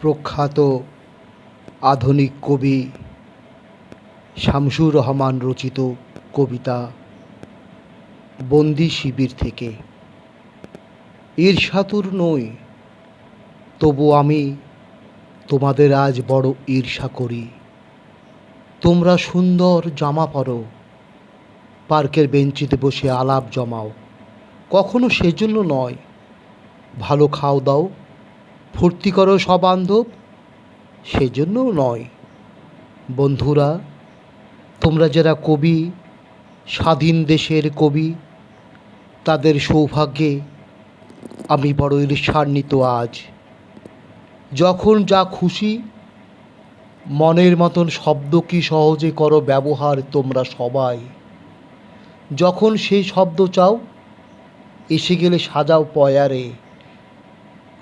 প্রখ্যাত আধুনিক কবি শামসুর রহমান রচিত কবিতা বন্দি শিবির থেকে। ঈর্ষাতুর নই, তবু আমি তোমাদের আজ বড় ঈর্ষা করি। তোমরা সুন্দর জামা পরো, পার্কের বেঞ্চিতে বসে আলাপ জমাও। কখনো সেজন্য নয়, ভালো খাও দাও ফুর্তি করো সবান্ধব সেজন্যও নয়। বন্ধুরা, তোমরা যারা কবি, স্বাধীন দেশের কবি, তাদের সৌভাগ্যে আমি বড় ঈর্ষান্বিত আজ। যখন যা খুশি, মনের মতন শব্দ কি সহজে করো ব্যবহার তোমরা সবাই। যখন সেই শব্দ চাও, এসে গেলে সাজাও পয়ারে।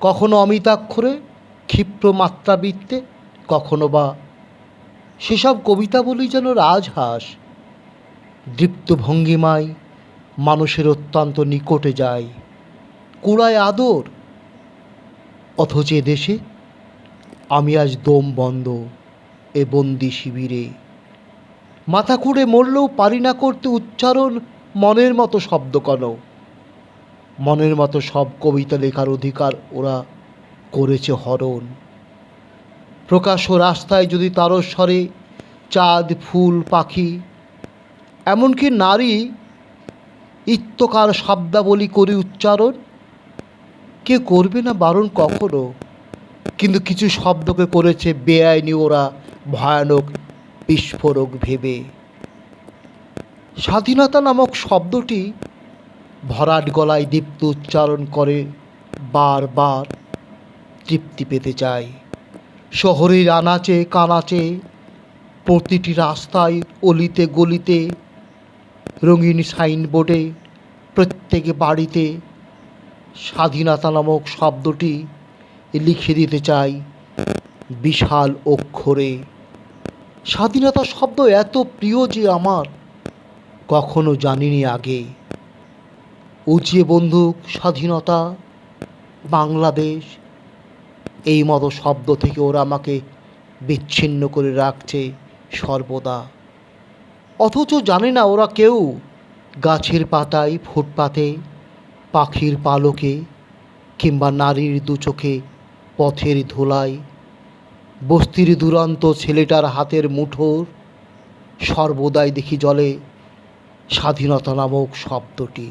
কখনো অমিতাক্ষরে ক্ষিপ্র মাত্রাবৃত্তে কখনো বা সেসব কবিতা বলি যেন রাজহাঁস দৃপ্ত ভঙ্গিমায় মানুষের অত্যন্ত নিকটে যায়। কুড়ায় আদর, অথচ দেশে আমি আজ দম বন্ধ এ বন্দি শিবিরে। মাথা খুঁড়ে মরলেও পারি না করতে উচ্চারণ মনের মতো শব্দ কেন মনের মতো সব কবিতা লেখার অধিকার ওরা করেছে হরণ। প্রকাশ্য রাস্তায় যদি তারস্বরে চাঁদ, ফুল, পাখি, এমনকি নারী ইত্যকার শব্দাবলী করে উচ্চারণ, কে করবে না বারণ কখনো? কিন্তু কিছু শব্দকে করেছে বেআইনি ওরা ভয়ানক বিস্ফোরক ভেবে। স্বাধীনতা নামক শব্দটি ভরাট গলায় দীপ্ত উচ্চারণ করে, বারবার তৃপ্তি পেতে চায় শহরের আনাচে কানাচে, প্রতিটি রাস্তায় অলিতে গলিতে, রঙিন সাইনবোর্ডে, প্রত্যেক বাড়িতে স্বাধীনতা নামক শব্দটি লিখে দিতে চাই বিশাল অক্ষরে। স্বাধীনতা শব্দ এত প্রিয় যে আমার কখনো জানিনি আগে। উঁচিয়ে বন্দুক, স্বাধীনতা, বাংলাদেশ। এই মতো শব্দ থেকে ওরা আমাকে বিচ্ছিন্ন করে রাখছে সর্বদা। অথচ জানে না ওরা কেউ গাছের পাতায় ফুটপাতে, পাখির পালকে কিংবা নারীর দু চোখে পথের ধুলায়। বস্তির দুরন্ত ছেলেটার হাতের মুঠোর সর্বদাই দেখি জলে স্বাধীনতা নামক শব্দটি।